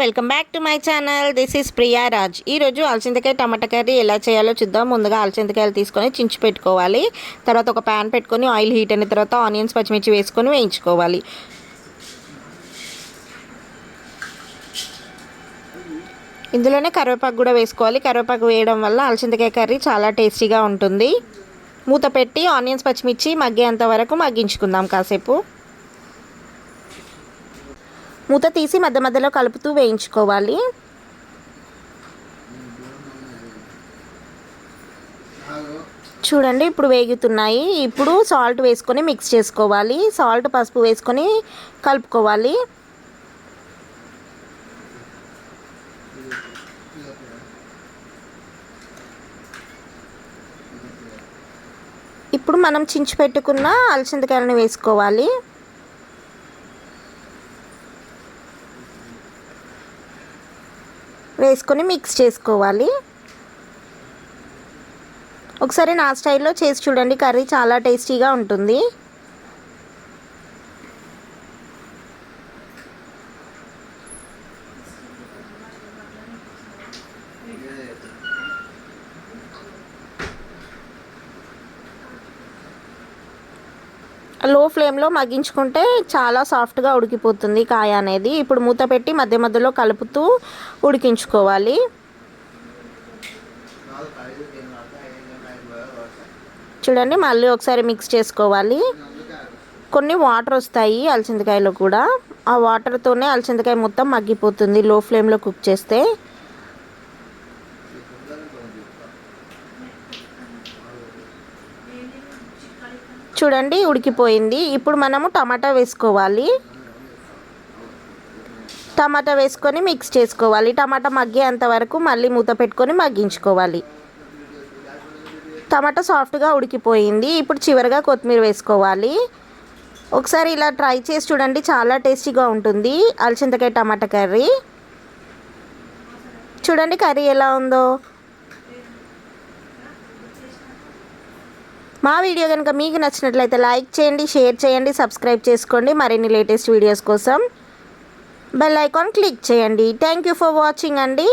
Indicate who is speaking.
Speaker 1: Welcome back to my channel. This is Priya Raj. ఈరోజు అలసింతకాయ టమాటా curry ఎలా చేయాలో చూద్దాం. ముందుగా అలసింతకాయలు తీసుకొని చించి పెట్టుకోవాలి. తర్వాత ఒక ప్యాన్ పెట్టుకొని ఆయిల్ హీట్ అయిన తర్వాత ఆనియన్స్ పచ్చిమిర్చి వేసుకొని వేయించుకోవాలి. ఇందులోనే కరివేపాకు కూడా వేసుకోవాలి. కరివేపాకు వేయడం వల్ల అలసింతకాయ కర్రీ చాలా టేస్టీగా ఉంటుంది. మూత పెట్టి ఆనియన్స్ పచ్చిమిర్చి మగ్గేంత వరకు మగ్గించుకుందాం కాసేపు. మూత తీసి మధ్య మధ్యలో కలుపుతూ వేయించుకోవాలి. చూడండి ఇప్పుడు వేగుతున్నాయి. ఇప్పుడు సాల్ట్ వేసుకొని మిక్స్ చేసుకోవాలి. సాల్ట్ పసుపు వేసుకొని కలుపుకోవాలి. ఇప్పుడు మనం చించి పెట్టుకున్న అలసిందకాయలను వేసుకోవాలి. వేసుకొని మిక్స్ చేసుకోవాలి. ఒకసారి నా స్టైల్లో చేసి చూడండి కర్రీ చాలా టేస్టీగా ఉంటుంది. లో ఫ్లేమ్లో మగ్గించుకుంటే చాలా సాఫ్ట్గా ఉడికిపోతుంది కాయ అనేది. ఇప్పుడు మూత పెట్టి మధ్య మధ్యలో కలుపుతూ ఉడికించుకోవాలి. చూడండి మళ్ళీ ఒకసారి మిక్స్ చేసుకోవాలి. కొన్ని వాటర్ వస్తాయి అలసిందకాయలో కూడా. ఆ వాటర్తోనే అలసిందకాయ మొత్తం మగ్గిపోతుంది లో ఫ్లేమ్లో కుక్ చేస్తే. చూడండి ఉడికిపోయింది. ఇప్పుడు మనము టమాటా వేసుకోవాలి. టమాటా వేసుకొని మిక్స్ చేసుకోవాలి. టమాటా మగ్గేంత వరకు మళ్ళీ మూత పెట్టుకొని మగ్గించుకోవాలి. టమాటా సాఫ్ట్గా ఉడికిపోయింది. ఇప్పుడు చివరిగా కొత్తిమీర వేసుకోవాలి. ఒకసారి ఇలా ట్రై చేసి చూడండి. చాలా టేస్టీగా ఉంటుంది. అలచింతకాయ టమాటా కర్రీ. చూడండి కర్రీ ఎలా ఉందో. మా వీడియో కనుక మీకు నచ్చినట్లయితే లైక్ చేయండి షేర్ చేయండి సబ్స్క్రైబ్ చేసుకోండి. మరిన్ని లేటెస్ట్ వీడియోస్ కోసం బెల్ ఐకాన్ క్లిక్ చేయండి. థ్యాంక్ యూ ఫర్ వాచింగ్ అండి.